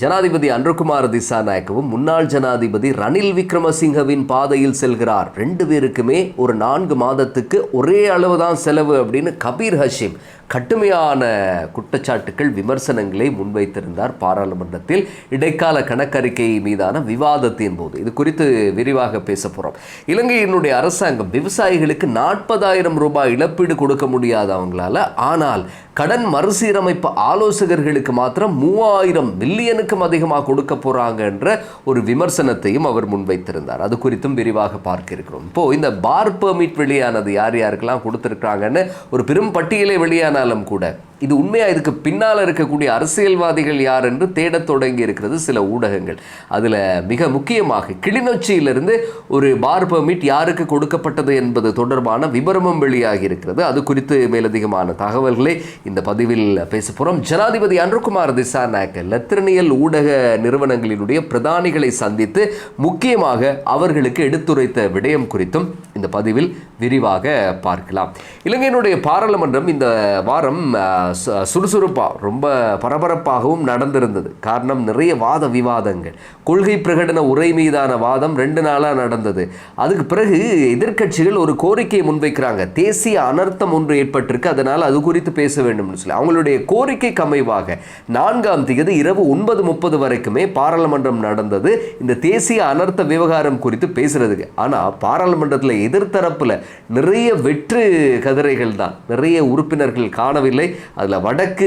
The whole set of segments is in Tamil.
ஜனாதிபதி அன்ருகுமார் திசாநாயக்கவும் முன்னாள் ஜனாதிபதி ரணில் விக்ரமசிங்கவின் பாதையில் செல்கிறார். ரெண்டு பேருக்குமே ஒரு நான்கு மாதத்துக்கு ஒரே அளவு தான் செலவு அப்படின்னு கபீர் ஹஷீம் கடுமையான குற்றச்சாட்டுக்கள் விமர்சனங்களை முன்வைத்திருந்தார் பாராளுமன்றத்தில். இடைக்கால கணக்கறிக்கை மீதான விவாதத்தின் போது. இது குறித்து விரிவாக பேச போகிறோம் இலங்கையினுடைய அரசாங்கம் விவசாயிகளுக்கு நாற்பதாயிரம் ரூபாய் இழப்பீடு கொடுக்க முடியாது அவங்களால ஆனால் கடன் மறுசீரமைப்பு ஆலோசகர்களுக்கு மாத்திரம் மூவாயிரம் மில்லியனுக்கு மில்லியனுக்கும் அதிகமாக கொடுக்க போறாங்கன்ற ஒரு விமர்சனத்தையும் அவர் முன்வைத்திருந்தார். அது குறித்தும் விரிவாக பார்க்க இருக்கிறோம். இப்போ இந்த பார் பெர்மிட் வெளியானது யார் யாருக்கெல்லாம் கொடுத்துருக்குறாங்கன்னு ஒரு பெரும் பட்டியலே வெளியானாலும் கூட இது உண்மையாக இதுக்கு பின்னால் இருக்கக்கூடிய அரசியல்வாதிகள் யார் என்று தேடத் தொடங்கி இருக்கிறது சில ஊடகங்கள். அதில் மிக முக்கியமாக கிளிநொச்சியிலிருந்து ஒரு பார் பெர்மிட் யாருக்கு கொடுக்கப்பட்டது என்பது தொடர்பான விபரமும் வெளியாகி இருக்கிறது. அது குறித்து மேலதிகமான தகவல்களை இந்த பதிவில் பேச போகிறோம் ஜனாதிபதி அன்ருகுமார் திசாநாயக் லத்திரனியல் ஊடக நிறுவனங்களினுடைய பிரதானிகளை சந்தித்து முக்கியமாக அவர்களுக்கு எடுத்துரைத்த விடயம் குறித்தும் இந்த பதிவில் விரிவாக பார்க்கலாம். இலங்கையினுடைய பாராளுமன்றம் இந்த வாரம் சுறுசுறுப்பாக ரொம்ப பரபரப்பாகவும் நடந்திருந்தது. காரணம் நிறைய வாத விவாதங்கள். கொள்கை பிரகடன உரை மீதான வாதம் ரெண்டு நாளாக நடந்தது. அதுக்கு பிறகு எதிர்க்கட்சிகள் ஒரு கோரிக்கையை முன்வைக்கிறாங்க. தேசிய அனர்த்தம் ஒன்று ஏற்பட்டிருக்கு அதனால் அது குறித்து பேச வேண்டும்னு சொல்லி. அவங்களுடைய கோரிக்கைக்கு அமைவாக நான்காம் தேதி இரவு ஒன்பது முப்பது வரைக்குமே பாராளுமன்றம் நடந்தது. இந்த தேசிய அனர்த்த விவகாரம் குறித்து பேசுறதுக்கு. ஆனால் பாராளுமன்றத்தில் எதிர்த்தரப்பில் நிறைய வெற்று கதிரைகள் தான். நிறைய உறுப்பினர்கள் காணவில்லை. அதில் வடக்கு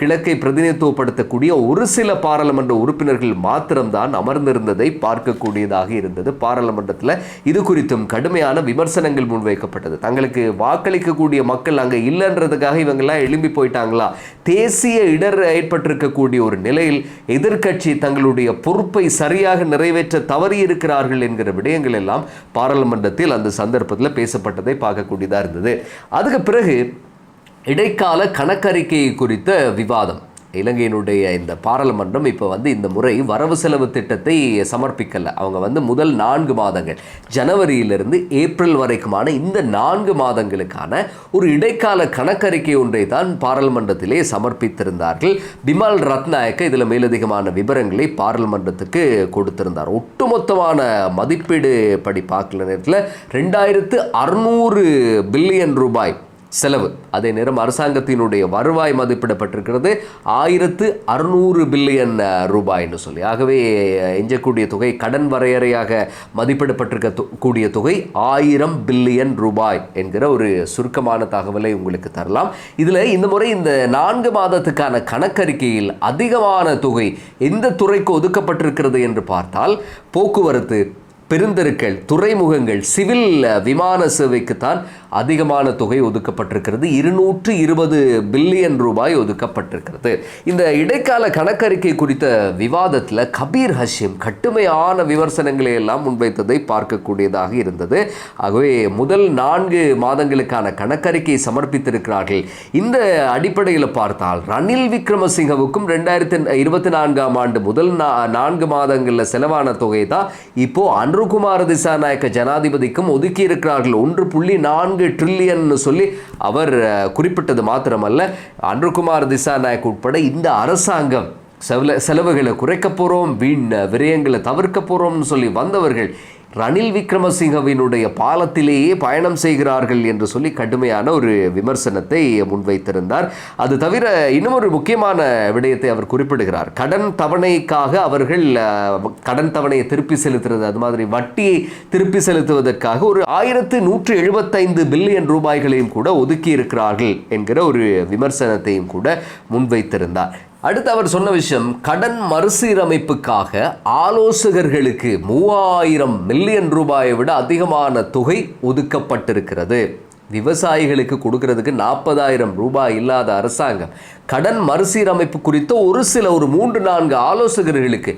கிழக்கை பிரதிநிதித்துவப்படுத்தக்கூடிய ஒரு சில பாராளுமன்ற உறுப்பினர்கள் மாத்திரம்தான் அமர்ந்திருந்ததை பார்க்கக்கூடியதாக இருந்தது. பாராளுமன்றத்தில் இது குறித்தும் கடுமையான விமர்சனங்கள் முன்வைக்கப்பட்டது. தங்களுக்கு வாக்களிக்கக்கூடிய மக்கள் அங்கே இல்லைன்றதுக்காக இவங்கெல்லாம் எழும்பி போயிட்டாங்களா? தேசிய இடர் ஏற்பட்டிருக்கக்கூடிய ஒரு நிலையில் எதிர்க்கட்சி தங்களுடைய பொறுப்பை சரியாக நிறைவேற்ற தவறி இருக்கிறார்கள் என்கிற விடயங்கள் எல்லாம் பாராளுமன்றத்தில் அந்த சந்தர்ப்பத்தில் பேசப்பட்டதை பார்க்கக்கூடியதாக இருந்தது. அதுக்கு பிறகு இடைக்கால கணக்கறிக்கை குறித்த விவாதம். இலங்கையினுடைய இந்த பாராளுமன்றம் இப்போ வந்து இந்த முறை வரவு செலவு திட்டத்தை சமர்ப்பிக்கலை. அவங்க வந்து முதல் நான்கு மாதங்கள் ஜனவரியிலிருந்து ஏப்ரல் வரைக்குமான இந்த நான்கு மாதங்களுக்கான ஒரு இடைக்கால கணக்கறிக்கை ஒன்றை தான் பாராளுமன்றத்திலே சமர்ப்பித்திருந்தார்கள். பிமல் ரத்நாயக்க இதில் மேலதிகமான விவரங்களை பாராளுமன்றத்துக்கு கொடுத்திருந்தார். ஒட்டுமொத்தமான மதிப்பீடு படி பார்க்கல நேரத்தில் ரெண்டாயிரத்து அறுநூறு பில்லியன் ரூபாய் செலவு. அதே நேரம் அரசாங்கத்தினுடைய வருவாய் மதிப்பிடப்பட்டிருக்கிறது. ஆயிரத்து அறுநூறு பில்லியன் ரூபாய்னு சொல்லி. ஆகவே எஞ்சக்கூடிய தொகை கடன் வரையறையாக மதிப்பிடப்பட்டிருக்க கூடிய தொகை ஆயிரம் பில்லியன் ரூபாய் என்கிற ஒரு சுருக்கமான தகவலை உங்களுக்கு தரலாம். இதில் இந்த முறை இந்த நான்கு மாதத்துக்கான கணக்கறிக்கையில் அதிகமான தொகை எந்த துறைக்கு ஒதுக்கப்பட்டிருக்கிறது என்று பார்த்தால் போக்குவரத்து பெருந்தெருக்கள் துறைமுகங்கள் சிவில் விமான சேவைக்குத்தான் அதிகமான தொகை ஒதுக்கப்பட்டிருக்கிறது. இருநூற்று இருபது பில்லியன் ரூபாய் ஒதுக்கப்பட்டிருக்கிறது. இந்த இடைக்கால கணக்கறிக்கை குறித்த விவாதத்தில் கபீர் ஹஷீம் கட்டுமையான விமர்சனங்களை எல்லாம் முன்வைத்ததை பார்க்கக்கூடியதாக இருந்தது. ஆகவே முதல் நான்கு மாதங்களுக்கான கணக்கறிக்கை சமர்ப்பித்திருக்கிறார்கள். இந்த அடிப்படையில் பார்த்தால் ரணில் விக்ரமசிங்கவுக்கும் ரெண்டாயிரத்தி இருபத்தி நான்காம் ஆண்டு முதல் நான்கு மாதங்களில் செலவான தொகை தான் இப்போ அன்ருகுமார் திசாநாயக்க ஜனாதிபதிக்கும் ஒதுக்கி இருக்கிறார்கள் ஒன்று புள்ளி நான்கு நான்கு ட்ரில்லியன் சொல்லி அவர் குறிப்பிட்டது மாத்திரமல்ல. அன்றுகுமார் திசாநாயக் உட்பட இந்த அரசாங்கம் செவல செலவுகளை குறைக்க போகிறோம் வீண் விரயங்களை தவிர்க்க போகிறோம்னு சொல்லி வந்தவர்கள் ரணில் விக்ரமசிங்கவினுடைய பாலத்திலேயே பயணம் செய்கிறார்கள் என்று சொல்லி கடுமையான ஒரு விமர்சனத்தை முன்வைத்திருந்தார். அது தவிர இன்னும் ஒரு முக்கியமான விடயத்தை அவர் குறிப்பிடுகிறார். கடன் தவணைக்காக அவர்கள் கடன் தவணையை திருப்பி செலுத்துறது அது மாதிரி வட்டியை திருப்பி செலுத்துவதற்காக ஒரு ஆயிரத்து நூற்று எழுபத்தைந்து பில்லியன் ரூபாய்களையும் கூட ஒதுக்கி இருக்கிறார்கள் என்கிற ஒரு விமர்சனத்தையும் கூட முன்வைத்திருந்தார். அடுத்து அவர் சொன்ன விஷயம் கடன் மறுசீரமைப்புக்காக ஆலோசகர்களுக்கு மூவாயிரம் மில்லியன் ரூபாயை விட அதிகமான தொகை ஒதுக்கப்பட்டிருக்கிறது. விவசாயிகளுக்கு கொடுக்கறதுக்கு நாற்பதாயிரம் ரூபாய் இல்லாத அரசாங்கம். கடன் மறுசீரமைப்பு குறித்த ஒரு சில ஒரு மூன்று நான்கு ஆலோசகர்களுக்கு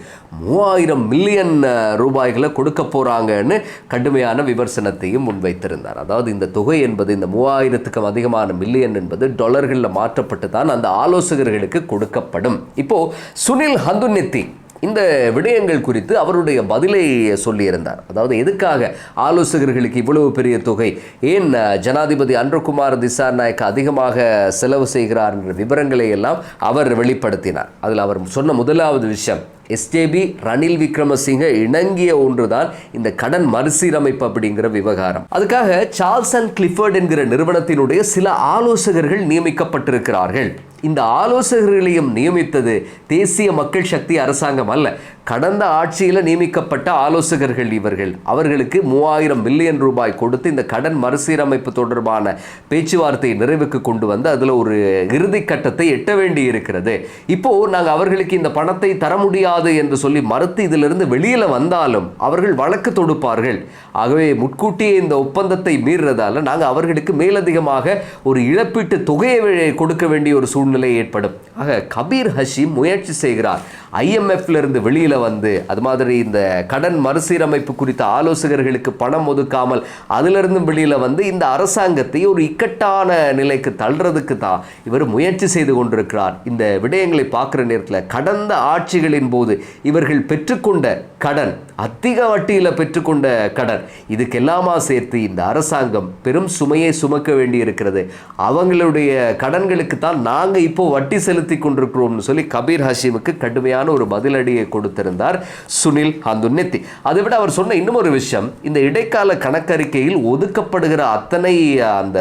மூவாயிரம் மில்லியன் ரூபாய்களை கொடுக்க போகிறாங்கன்னு கடுமையான விமர்சனத்தையும் முன்வைத்திருந்தார். அதாவது இந்த தொகை என்பது இந்த மூவாயிரத்துக்கும் அதிகமான மில்லியன் என்பது டாலர்களில் மாற்றப்பட்டு தான் அந்த ஆலோசகர்களுக்கு கொடுக்கப்படும். இப்போது சுனில் ஹந்துநித்தி இந்த விடயங்கள் குறித்து அவருடைய பதிலை சொல்லியிருந்தார். அதாவது எதுக்காக ஆலோசகர்களுக்கு இவ்வளவு பெரிய தொகை? ஏன் ஜனாதிபதி அன்ருகுமார் திசாநாயக் அதிகமாக செலவு செய்கிறார் என்ற விவரங்களை எல்லாம் அவர் வெளிப்படுத்தினார். அதில் அவர் சொன்ன முதலாவது விஷயம் எஸ்ஜேபி ரணில் விக்ரமசிங்க இணங்கிய ஒன்றுதான் இந்த கடன் மறுசீரமைப்பு அப்படிங்கிற விவகாரம். அதுக்காக சார்ல்ஸ் அண்ட் கிளிஃபர்ட் என்கிற நிறுவனத்தினுடைய சில ஆலோசகர்கள் நியமிக்கப்பட்டிருக்கிறார்கள். இந்த ஆலோசகர்களையும் நியமித்தது தேசிய மக்கள் சக்தி அரசாங்கம் அல்ல கடந்த ஆட்சியில் நியமிக்கப்பட்ட ஆலோசகர்கள் இவர்கள். அவர்களுக்கு மூவாயிரம் மில்லியன் ரூபாய் கொடுத்து இந்த கடன் மறுசீரமைப்பு தொடர்பான பேச்சுவார்த்தையை நிறைவுக்கு கொண்டு வந்து அதில் ஒரு இறுதி கட்டத்தை எட்ட வேண்டி இருக்கிறது இப்போ நாங்கள் அவர்களுக்கு இந்த பணத்தை தர முடியாது என்று சொல்லி மறுத்து இதிலிருந்து வெளியில் வந்தாலும் அவர்கள் வழக்கு தொடுப்பார்கள். ஆகவே முட்கூட்டியே இந்த ஒப்பந்தத்தை மீறுறதால நாங்கள் அவர்களுக்கு மேலதிகமாக ஒரு இழப்பீட்டு தொகையை கொடுக்க வேண்டிய ஒரு சூழ்நிலை ஏற்படும். ஆக கபீர் ஹஷீம் முயற்சி செய்கிறார். ஐஎம்எஃப்ல இருந்து வெளியில வந்து அது மாதிரி இந்த கடன் மறுசீரமைப்பு குறித்த ஆலோசகர்களுக்கு பணம் ஒதுக்காமல் அதிலிருந்து வெளியில் வந்து இந்த அரசாங்கத்தை ஒரு இக்கட்டான நிலைக்கு தள்ளுறதுக்கு தான் இவர் முயற்சி செய்து கொண்டிருக்கிறார். இந்த விடயங்களை பார்க்குற நேரத்தில் கடந்த ஆட்சிகளின் போது இவர்கள் பெற்றுக்கொண்ட கடன் அதிக வட்டியில் பெற்றுக்கொண்ட கடன் இதுக்கெல்லாமா சேர்த்து இந்த அரசாங்கம் பெரும் சுமையை சுமக்க வேண்டி இருக்கிறது அவங்களுடைய கடன்களுக்கு தான் நாங்கள் இப்போ வட்டி செலுத்தி கொண்டிருக்கிறோம்னு சொல்லி கபீர் ஹஷீமுக்கு கடுமையான ஒரு பதிலடியை வைத்திருந்தார் சுனில் ஹந்துன்னெத்தி. அதை விட அவர் சொன்ன இன்னும் ஒரு விஷயம் இந்த இடைக்கால கணக்கறிக்கையில் ஒதுக்கப்படுகிற அத்தனை அந்த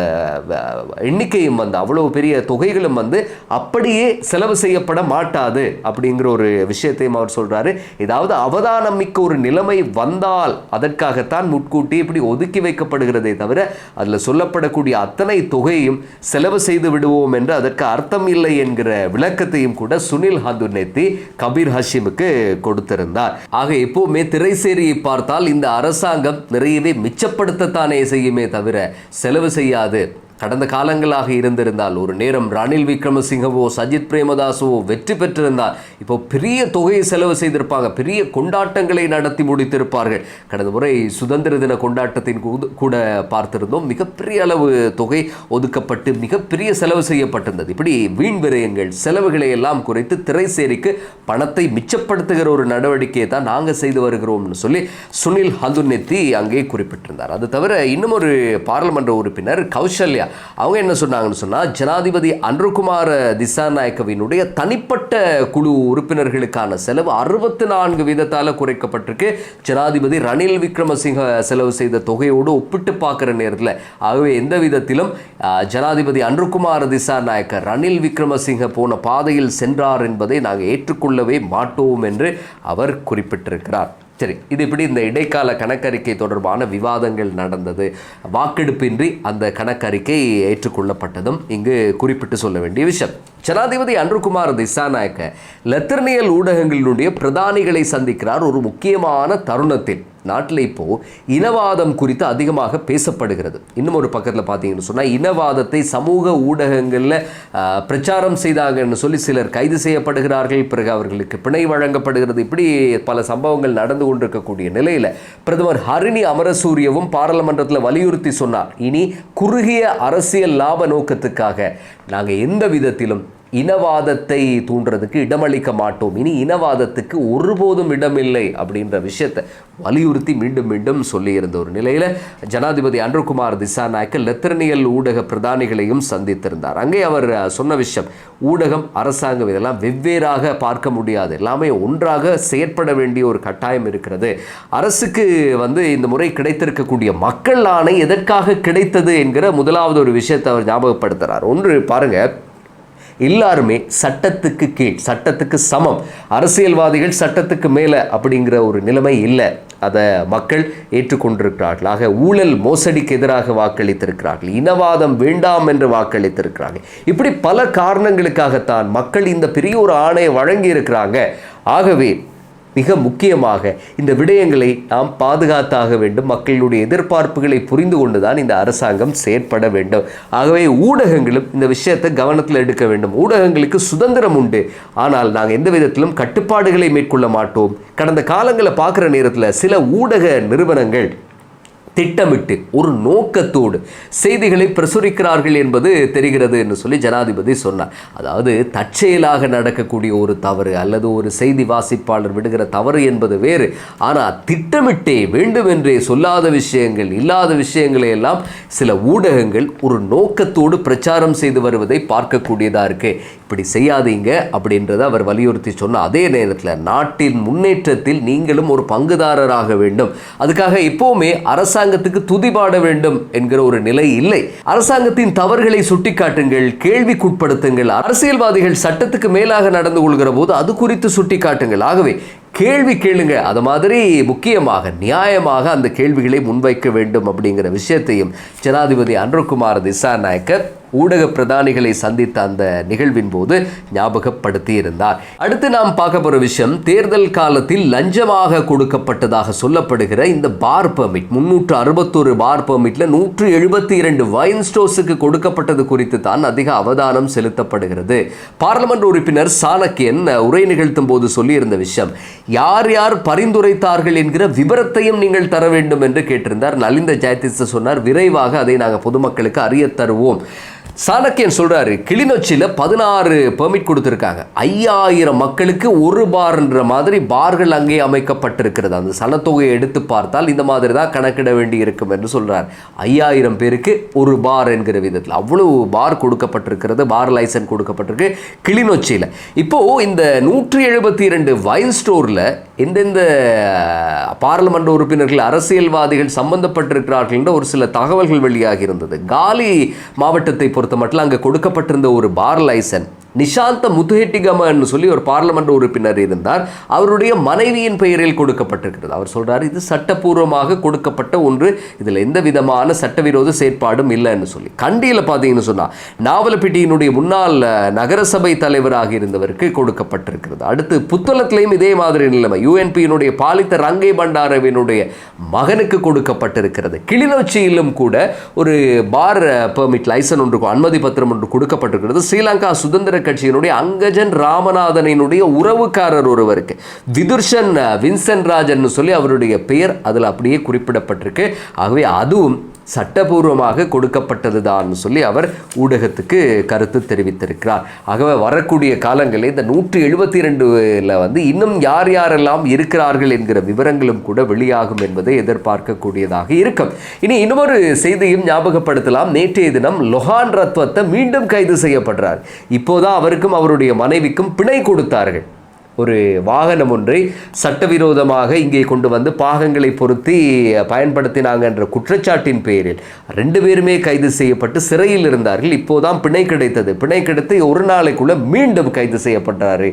எண்ணிக்கையும் வந்து அவ்வளவு பெரிய தொகைகளும் வந்து அப்படியே செலவு செய்யப்பட மாட்டாது அப்படிங்கிற ஒரு விஷயத்தையும் அவர் சொல்றாரு. ஏதாவது அவதானம் மிக்க ஒரு நிலைமை வந்தால் அதற்காகத்தான் முட்கூட்டி இப்படி ஒதுக்கி வைக்கப்படுகிறதே தவிர அதில் சொல்லப்படக்கூடிய அத்தனை தொகையும் செலவு செய்து விடுவோம் என்று அதற்கு அர்த்தம் இல்லை என்கிற விளக்கத்தையும் கூட சுனில் ஹந்துநெத்தி கபீர் ஹஷீமுக்கு கொடுத்திருந்தார். ஆக எப்பவுமே திரைசேரியை பார்த்தால் இந்த அரசாங்கம் நிறையவே மிச்சப்படுத்தத்தானே செய்யுமே தவிர செலவு செய்யாது. கடந்த காலங்களாக இருந்திருந்தால் ஒரு நேரம் ரணில் விக்ரமசிங்கவோ சஜித் பிரேமதாசவோ வெற்றி பெற்றிருந்தால் இப்போ பெரிய தொகையை செலவு செய்திருப்பாங்க பெரிய கொண்டாட்டங்களை நடத்தி முடித்திருப்பார்கள். கடந்த முறை சுதந்திர தின கொண்டாட்டத்தின் கூட பார்த்திருந்தோம் மிகப்பெரிய அளவு தொகை ஒதுக்கப்பட்டு மிகப்பெரிய செலவு செய்யப்பட்டிருந்தது. இப்படி வீண் விரயங்கள் செலவுகளை எல்லாம் குறைத்து திரைசேரிக்கு பணத்தை மிச்சப்படுத்துகிற ஒரு நடவடிக்கையை தான் நாங்கள் செய்து வருகிறோம்னு சொல்லி சுனில் ஹந்துநெத்தி அங்கே குறிப்பிட்டிருந்தார். அது தவிர இன்னும் ஒரு பாராளுமன்ற உறுப்பினர் கௌசல்யா அவங்க என்ன சொன்னாங்கன்னு சொன்னால் ஜனாதிபதி அன்ருகுமார் திசாநாயக்கவினுடைய தனிப்பட்ட குழு உறுப்பினர்களுக்கான செலவு அறுபத்தி நான்கு வீதத்தால் குறைக்கப்பட்டிருக்கு. ஜனாதிபதி ரணில் விக்ரமசிங்க செலவு செய்த தொகையோடு ஒப்பிட்டு பார்க்குற நேரத்தில் ஆகவே எந்த விதத்திலும் ஜனாதிபதி அன்ருகுமார் திசாநாயக்க ரணில் விக்ரமசிங்க போன பாதையில் சென்றார் என்பதை நாங்கள் ஏற்றுக்கொள்ளவே மாட்டோம் என்று அவர் குறிப்பிட்டிருக்கிறார். சரி இது இப்படி இந்த இடைக்கால கணக்கறிக்கை தொடர்பான விவாதங்கள் நடந்தது. வாக்கெடுப்பின்றி அந்த கணக்கறிக்கை ஏற்றுக்கொள்ளப்பட்டதும் இங்கு குறிப்பிட்டு சொல்ல வேண்டிய விஷயம். ஜனாதிபதி அன்ருகுமார் திசாநாயக்க லெத்தர்னியல் ஊடகங்களினுடைய பிரதானிகளை சந்திக்கிறார். ஒரு முக்கியமான தருணத்தில் நாட்டில் இப்போது இனவாதம் குறித்து அதிகமாக பேசப்படுகிறது. இன்னும் ஒரு பக்கத்தில் பார்த்தீங்கன்னு சொன்னால் இனவாதத்தை சமூக ஊடகங்களில் பிரச்சாரம் செய்தாங்கன்னு சொல்லி சிலர் கைது செய்யப்படுகிறார்கள். பிறகு அவர்களுக்கு பிணை வழங்கப்படுகிறது. இப்படி பல சம்பவங்கள் நடந்து கொண்டிருக்கக்கூடிய நிலையில் பிரதமர் ஹரிணி அமரசூரியவும் பாராளுமன்றத்தில் வலியுறுத்தி சொன்னார். இனி குறுகிய அரசியல் லாப நோக்கத்துக்காக நாங்கள் எந்த விதத்திலும் இனவாதத்தை தூண்டுறதுக்கு இடமளிக்க மாட்டோம். இனி இனவாதத்துக்கு ஒருபோதும் இடமில்லை அப்படின்ற விஷயத்தை வலியுறுத்தி மீண்டும் மீண்டும் சொல்லியிருந்த ஒரு நிலையில் ஜனாதிபதி அன்ருகுமார் திசாநாயக்க லெத்தரனியல் ஊடக பிரதானிகளையும் சந்தித்திருந்தார். அங்கே அவர் சொன்ன விஷயம் ஊடகம் அரசாங்கம் இதெல்லாம் வெவ்வேறாக பார்க்க முடியாது. எல்லாமே ஒன்றாக செயற்பட வேண்டிய ஒரு கட்டாயம் இருக்கிறது. அரசுக்கு வந்து இந்த முறை கிடைத்திருக்கக்கூடிய மக்கள் ஆணை எதற்காக கிடைத்தது என்கிற முதலாவது ஒரு விஷயத்தை அவர் ஞாபகப்படுத்துகிறார் ஒன்று பாருங்க எல்லாருமே சட்டத்துக்கு கீழ் சட்டத்துக்கு சமம். அரசியல்வாதிகள் சட்டத்துக்கு மேலே அப்படிங்கிற ஒரு நிலைமை இல்லை. அதை மக்கள் ஏற்றுக்கொண்டிருக்கிறார்கள். ஆக ஊழல் மோசடிக்கு எதிராக வாக்களித்திருக்கிறார்கள். இனவாதம் வேண்டாம் என்று வாக்களித்திருக்கிறார்கள். இப்படி பல காரணங்களுக்காகத்தான் மக்கள் இந்த பெரிய ஒரு ஆணையை வழங்கி இருக்கிறாங்க ஆகவே மிக முக்கியமாக இந்த விடயங்களை நாம் பாதுகாத்தாக வேண்டும். மக்களுடைய எதிர்பார்ப்புகளை புரிந்து கொண்டுதான் இந்த அரசாங்கம் செயற்பட வேண்டும். ஆகவே ஊடகங்களும் இந்த விஷயத்தை கவனத்தில் எடுக்க வேண்டும். ஊடகங்களுக்கு சுதந்திரம் உண்டு. ஆனால் நாங்கள் எந்த விதத்திலும் கட்டுப்பாடுகளை மேற்கொள்ள மாட்டோம். கடந்த காலங்களை பார்க்குற நேரத்தில் சில ஊடக நிறுவனங்கள் திட்டமிட்டு ஒரு நோக்கத்தோடு செய்திகளை பிரசுரிக்கிறார்கள் என்பது தெரிகிறது என்று சொல்லி ஜனாதிபதி சொன்னார். அதாவது தற்செயலாக நடக்கக்கூடிய ஒரு தவறு அல்லது ஒரு செய்தி வாசிப்பாளர் விடுகிற தவறு என்பது வேறு. ஆனால் திட்டமிட்டே வேண்டுமென்றே சொல்லாத விஷயங்கள் இல்லாத விஷயங்களை எல்லாம் சில ஊடகங்கள் ஒரு நோக்கத்தோடு பிரச்சாரம் செய்து வருவதை பார்க்கக்கூடியதாக இருக்கு. இப்படி செய்யாதீங்க அப்படின்றத அவர் வலியுறுத்தி சொன்ன அதே நேரத்தில் நாட்டின் முன்னேற்றத்தில் நீங்களும் ஒரு பங்குதாரராக வேண்டும். அதுக்காக எப்போவுமே அரசாங்கத்துக்கு துதிபாட வேண்டும் என்கிற ஒரு நிலை இல்லை. அரசாங்கத்தின் தவறுகளை சுட்டிக்காட்டுங்கள் கேள்விக்குட்படுத்துங்கள். அரசியல்வாதிகள் சட்டத்துக்கு மேலாக நடந்து கொள்கிற போது அது குறித்து சுட்டிக்காட்டுங்கள். ஆகவே கேள்வி கேளுங்க. அது மாதிரி முக்கியமாக நியாயமாக அந்த கேள்விகளை முன்வைக்க வேண்டும் அப்படிங்கிற விஷயத்தையும் ஜனாதிபதி அன்ருகுமார் திசாநாயக்கர் ஊடக பிரதானிகளை சந்தித்த அந்த நிகழ்வின் போது ஞாபகப்படுத்தி இருந்தார். அடுத்து நாம் பார்க்க போகிற விஷயம் தேர்தல் காலத்தில் லஞ்சமாக கொடுக்கப்பட்டதாக சொல்லப்படுகிற இந்த பார் பெர்மிட் முன்னூற்று அறுபத்தொரு பார் பெர்மிட்ல நூற்று எழுபத்தி இரண்டு வைன் ஸ்டோர்ஸுக்கு கொடுக்கப்பட்டது குறித்து தான் அதிக அவதானம் செலுத்தப்படுகிறது. பார்லமெண்ட் உறுப்பினர் சாணக்கியன் உரை நிகழ்த்தும் போது சொல்லியிருந்த விஷயம் யார் யார் பரிந்துரைத்தார்கள் என்கிற விவரத்தையும் நீங்கள் தர வேண்டும் என்று கேட்டிருந்தார். நலிந்த ஜெயதிச சொன்னார் விரைவாக அதை நாங்கள் பொதுமக்களுக்கு அறிய தருவோம். சாணக்கியன் சொல்றாரு கிளிநொச்சியில் பதினாறு பெர்மிட் கொடுத்துருக்காங்க. ஐயாயிரம் மக்களுக்கு ஒரு பார்ன்ற மாதிரி பார்கள் அங்கே அமைக்கப்பட்டிருக்கிறது. அந்த சனத்தொகையை எடுத்து பார்த்தால் இந்த மாதிரி தான் கணக்கிட வேண்டி இருக்கும் என்று சொல்றார். ஐயாயிரம் பேருக்கு ஒரு பார் என்கிற விதத்தில். அவ்வளவு பார் கொடுக்கப்பட்டிருக்கிறது பார் லைசன்ஸ் கொடுக்கப்பட்டிருக்கு கிளிநொச்சியில். இப்போ இந்த நூற்றி எழுபத்தி இரண்டு வைன் ஸ்டோரில் எந்தெந்த பாராளுமன்ற உறுப்பினர்கள் அரசியல்வாதிகள் சம்பந்தப்பட்டிருக்கிறார்கள் என்ற ஒரு சில தகவல்கள் வெளியாகி இருந்தது. காலி மாவட்டத்தை பொறுத்த மட்டும் அங்கே கொடுக்கப்பட்டிருந்த ஒரு பார் லைசன் நிஷாந்த முத்துஹெட்டிகமன்னு சொல்லி ஒரு பார்லமெண்ட் உறுப்பினர் இருந்தார். அவருடைய மனைவியின் பெயரில் கொடுக்கப்பட்டிருக்கிறது. அவர் சொல்கிறார் இது சட்டப்பூர்வமாக கொடுக்கப்பட்ட ஒன்று. இதில் எந்த விதமான சட்டவிரோத செயற்பாடும் இல்லைன்னு சொல்லி. கண்டியில் பார்த்தீங்கன்னு சொன்னால் நாவலப்பிட்டியினுடைய முன்னாள் நகரசபை தலைவராக இருந்தவருக்கு கொடுக்கப்பட்டிருக்கிறது. அடுத்து புத்தளத்திலையும் இதே மாதிரி நிலைமை. யூஎன்பியினுடைய பாலித்த ரங்கை பண்டாரவினுடைய மகனுக்கு கொடுக்கப்பட்டிருக்கிறது. கிளிநொச்சியிலும் கூட ஒரு பார் பெர்மிட் லைசன் ஒன்று அனுமதி பத்திரம் ஒன்று கொடுக்கப்பட்டிருக்கிறது. ஸ்ரீலங்கா சுதந்திர கட்சியினுடைய அங்கஜன் ராமநாதனினுடைய உறவுக்காரர் ஒருவருக்கு. விதுர்ஷன் வின்சென்ட் ராஜன் சொல்லி அவருடைய பெயர் அதில் அப்படியே குறிப்பிடப்பட்டிருக்கு. ஆகவே அதுவும் சட்டபூர்வமாக கொடுக்கப்பட்டது தான் சொல்லி அவர் ஊடகத்துக்கு கருத்து தெரிவித்திருக்கிறார். ஆகவே வரக்கூடிய காலங்களில் இந்த நூற்றி எழுபத்தி ரெண்டுல வந்து இன்னும் யார் யாரெல்லாம் இருக்கிறார்கள் என்கிற விவரங்களும் கூட வெளியாகும் என்பதை எதிர்பார்க்கக்கூடியதாக இருக்கும். இனி இன்னொரு செய்தியும் ஞாபகப்படுத்தலாம். நேற்றைய தினம் லொஹான் ரத்வத்தை மீண்டும் கைது செய்யப்படுறார். இப்போதான் அவருக்கும் அவருடைய மனைவிக்கும் பிணை கொடுத்தார்கள். ஒரு வாகனம் ஒன்றை சட்டவிரோதமாக இங்கே கொண்டு வந்து பாகங்களை பொருத்தி பயன்படுத்தினாங்க என்ற குற்றச்சாட்டின் பேரில் ரெண்டு பேருமே கைது செய்யப்பட்டு சிறையில் இருந்தார்கள். இப்போதான் பிணை கிடைத்தது. பிணை கிடைத்து ஒரு நாளைக்குள்ள மீண்டும் கைது செய்யப்பட்டார்.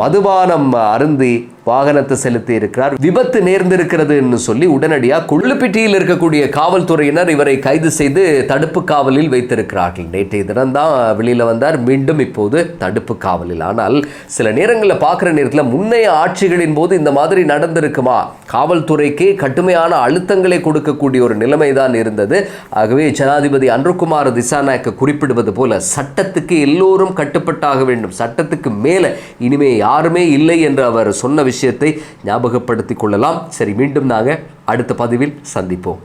மதுபானம் அருந்தி வாகனத்தை செலுத்தி இருக்கிறார். விபத்து நேர்ந்திருக்கிறதுன்னு சொல்லி உடனடியாக கொள்ளுப்பிட்டியில் இருக்கக்கூடிய காவல்துறையினர் இவரை கைது செய்து தடுப்பு காவலில் வைத்திருக்கிறார்கள். நேற்றைய தினம்தான் வெளியில் வந்தார். மீண்டும் இப்போது தடுப்பு காவலில். ஆனால் சில நேரங்களில் பார்க்குற நேரத்தில் முன்னைய ஆட்சிகளின் போது இந்த மாதிரி நடந்திருக்குமா? காவல்துறைக்கே கடுமையான அழுத்தங்களை கொடுக்கக்கூடிய ஒரு நிலைமை தான் இருந்தது. ஆகவே ஜனாதிபதி அன்ருகுமார் திசாநாயக்க குறிப்பிடுவது போல சட்டத்துக்கு எல்லோரும் கட்டுப்பட்டாக வேண்டும். சட்டத்துக்கு மேலே இனிமே யாருமே இல்லை என்று அவர் சொன்ன விஷயத்தை ஞாபகப்படுத்திக் கொள்ளலாம். சரி மீண்டும் நாங்கள் அடுத்த பதிவில் சந்திப்போம்.